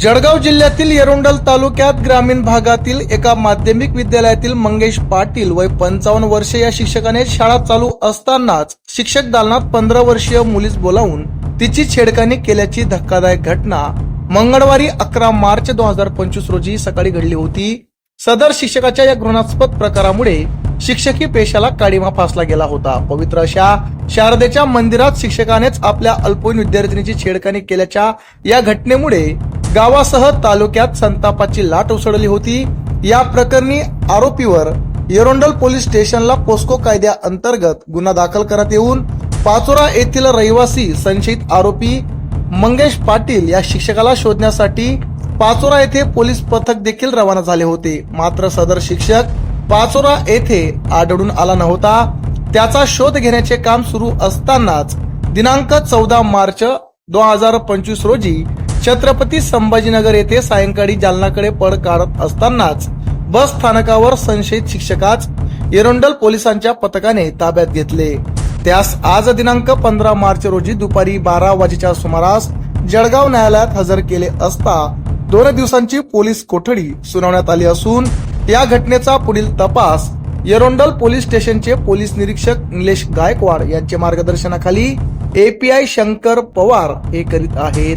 जळगाव जिल्ह्यातील येरोंडल तालुक्यात ग्रामीण भागातील एका माध्यमिक विद्यालयातील मंगेश पाटील वय पंचावन्न वर्षे या शिक्षकाने शाळा चालू असतानाच शिक्षक दालनात पंधरा वर्षीय मुलीस बोलावून तिची छेडखानी केल्याची धक्कादायक घटना मंगळवारी अकरा मार्च दोन हजार पंचवीस रोजी सकाळी घडली होती. सदर शिक्षकाच्या या घृणास्पद प्रकारामुळे शिक्षकी पेशाला काळीमा फासला गेला होता. पवित्र अशा शारदेच्या मंदिरात शिक्षकानेच आपल्या अल्पवयीन विद्यार्थिनीची छेडखानी केल्याच्या या घटनेमुळे गावासह तालुक्यात संतापाची लाट उसळली होती. या प्रकरणी आरोपीवर एरोंडल पोलीस स्टेशनला पोस्को कायद्या अंतर्गत गुन्हा दाखल करण्यात येऊन पाचोरा येथील रहिवासी संशयित आरोपी मंगेश पाटील या शिक्षकाला शोधण्यासाठी पाचोरा येथे पोलीस पथक देखील रवाना झाले होते. मात्र सदर शिक्षक पाचोरा येथे आढळून आला नव्हता. त्याचा शोध घेण्याचे काम सुरू असतानाच दिनांक चौदा मार्च दोन हजार पंचवीस रोजी छत्रपती संभाजीनगर येथे सायंकाळी जालनाकडे पळ काढत असतानाच बस स्थानकावर संशयित शिक्षकाच एरोंडल पोलिसांच्या पथकाने ताब्यात घेतले. त्यास आज दिनांक पंधरा मार्च रोजी दुपारी बारा वाजेच्या सुमारास जळगाव न्यायालयात हजर केले असता दोन दिवसांची पोलीस कोठडी सुनावण्यात आली असून या घटनेचा पुढील तपास येरोंडल पोलीस स्टेशनचे पोलीस निरीक्षक निलेश गायकवाड यांच्या मार्गदर्शनाखाली एपीआय शंकर पवार हे करीत आहेत.